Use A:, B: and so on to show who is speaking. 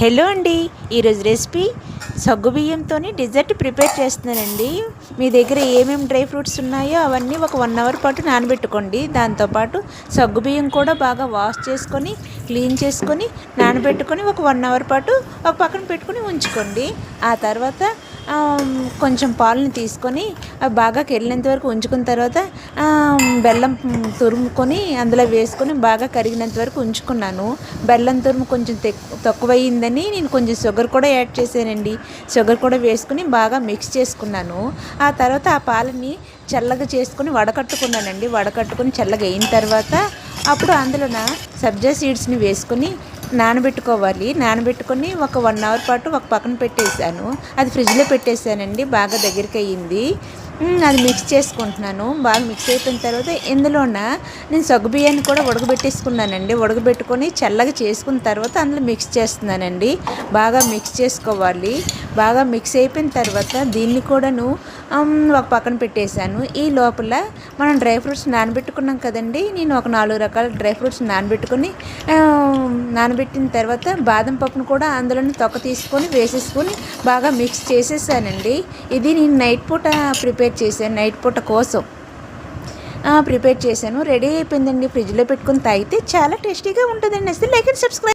A: Hello అండి ఈరోజు recipe సగ్గు బియ్యంతో డిజర్ట్ ప్రిపేర్ చేస్తున్నానండి. మీ దగ్గర ఏమేమి డ్రై ఫ్రూట్స్ ఉన్నాయో అవన్నీ ఒక వన్ అవర్ పాటు నానబెట్టుకోండి. దాంతోపాటు సగ్గు బియ్యం కూడా బాగా వాష్ చేసుకొని క్లీన్ చేసుకొని నానబెట్టుకొని ఒక వన్ అవర్ పాటు ఒక పక్కన పెట్టుకొని ఉంచుకోండి. ఆ తర్వాత కొంచెం పాలను తీసుకొని అవి బాగా కెళ్ళినంత వరకు ఉంచుకున్న తర్వాత బెల్లం తురుముకొని అందులో వేసుకొని బాగా కరిగినంత వరకు ఉంచుకున్నాను. బెల్లం తురుము కొంచెం తక్కువయిందని నేను కొంచెం షుగర్ కూడా యాడ్ చేశానండి. షుగర్ కూడా వేసుకుని బాగా మిక్స్ చేసుకున్నాను. ఆ తర్వాత ఆ పాలని చల్లగా చేసుకుని వడకట్టుకున్నానండి. వడకట్టుకుని చల్లగా అయిన తర్వాత అప్పుడు అందులోన సబ్జా సీడ్స్ని వేసుకొని నానబెట్టుకోవాలి. నానబెట్టుకొని ఒక వన్ అవర్ పాటు ఒక పక్కన పెట్టేశాను. అది ఫ్రిడ్జ్లో పెట్టేశానండి బాగా దగ్గరికి అయ్యింది అది మిక్స్ చేసుకుంటున్నాను. బాగా మిక్స్ అయిపోయిన తర్వాత ఇందులోన నేను సగ్గు బియ్యాన్ని కూడా ఉడకబెట్టేసుకున్నానండి. ఉడకబెట్టుకొని చల్లగా చేసుకున్న తర్వాత అందులో మిక్స్ చేస్తున్నానండి. బాగా మిక్స్ చేసుకోవాలి. బాగా మిక్స్ అయిపోయిన తర్వాత దీన్ని కూడాను ఒక పక్కన పెట్టేశాను. ఈ లోపల మనం డ్రై ఫ్రూట్స్ నానబెట్టుకున్నాం కదండి. నేను ఒక నాలుగు రకాల డ్రై ఫ్రూట్స్ నానబెట్టుకొని నానబెట్టిన తర్వాత బాదం పప్పును కూడా అందులోనే తొక్క తీసుకొని వేసేసుకొని బాగా మిక్స్ చేసేసానండి. ఇది నేను నైట్ పూట ప్రిపేర్ ప్రిపేర్ చేశాను నైట్ పూట కోసం. ప్రిపేర్ చేశాను. రెడీ అయిపోయిందండి. ఫ్రిడ్జ్లో పెట్టుకుని తాగితే చాలా టేస్టీగా ఉంటుందండి. అసలు లైక్ అండ్ సబ్స్క్రైబ్